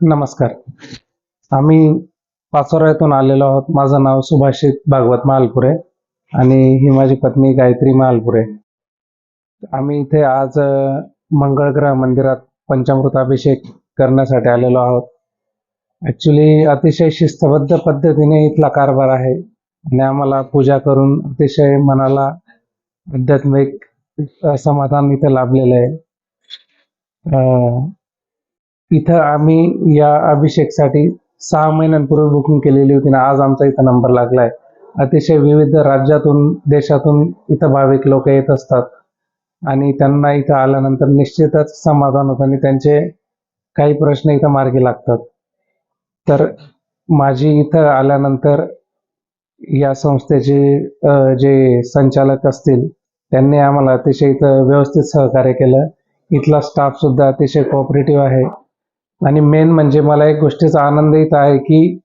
नमस्कार. आम्ही पाचोरा येथून आलेलो आहोत. माझं नाव सुभाषित भागवत महालपुरे आणि ही माझी पत्नी गायत्री महालपुरे आम्ही इथे आज मंगळग्रह मंदिरात पंचामृत अभिषेक करण्यासाठी आलेलो आहोत. ॲक्च्युली अतिशय शिस्तबद्ध पद्धतीने इथला कारभार आहे आणि आम्हाला पूजा करून अतिशय मनाला आध्यात्मिक समाधान इथे लाभलेलं आहे. इथं आम्ही या अभिषेकसाठी सहा महिन्यांपूर्वी बुकिंग केलेली होती आणि आज आमचा इथं नंबर लागलाय. अतिशय विविध राज्यातून देशातून इथं भाविक लोक येत असतात. आणि त्यांना इथं आल्यानंतर निश्चितच समाधान होतं आणि त्यांचे काही प्रश्न इथं मार्गी लागतात. तर माझी इथं आल्यानंतर या संस्थेचे जे संचालक असतील त्यांनी आम्हाला अतिशय इथं व्यवस्थित सहकार्य केलं. इथला स्टाफ सुद्धा अतिशय कोऑपरेटिव्ह आहे. आणि मेन म्हणजे मला एक गोष्टीचा आनंद इथं आहे की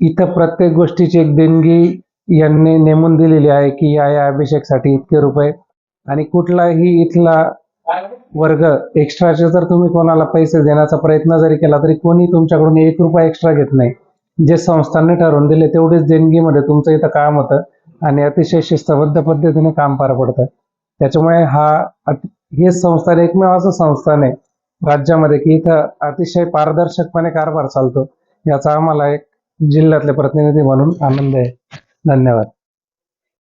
इथं प्रत्येक गोष्टीची एक देणगी यांनी नेमून दिलेली आहे की या या अभिषेकसाठी इतके रुपये. आणि कुठलाही इथला वर्ग एक्स्ट्राचे जर तुम्ही कोणाला पैसे देण्याचा प्रयत्न जरी केला तरी कोणी तुमच्याकडून एक रुपया एक्स्ट्रा घेत नाही. जे संस्थांनी ठरवून दिले तेवढेच देणगीमध्ये तुमचं इथं काम होतं आणि अतिशय शिस्तबद्ध पद्धतीने काम पार पडतं. त्याच्यामुळे हा हे संस्थान एकमेव असं संस्थान आहे. राज्यामध्ये की इथं अतिशय पारदर्शकपणे कारभार चालतो. याचा आम्हाला एक जिल्ह्यातले प्रतिनिधी म्हणून आनंद आहे. धन्यवाद.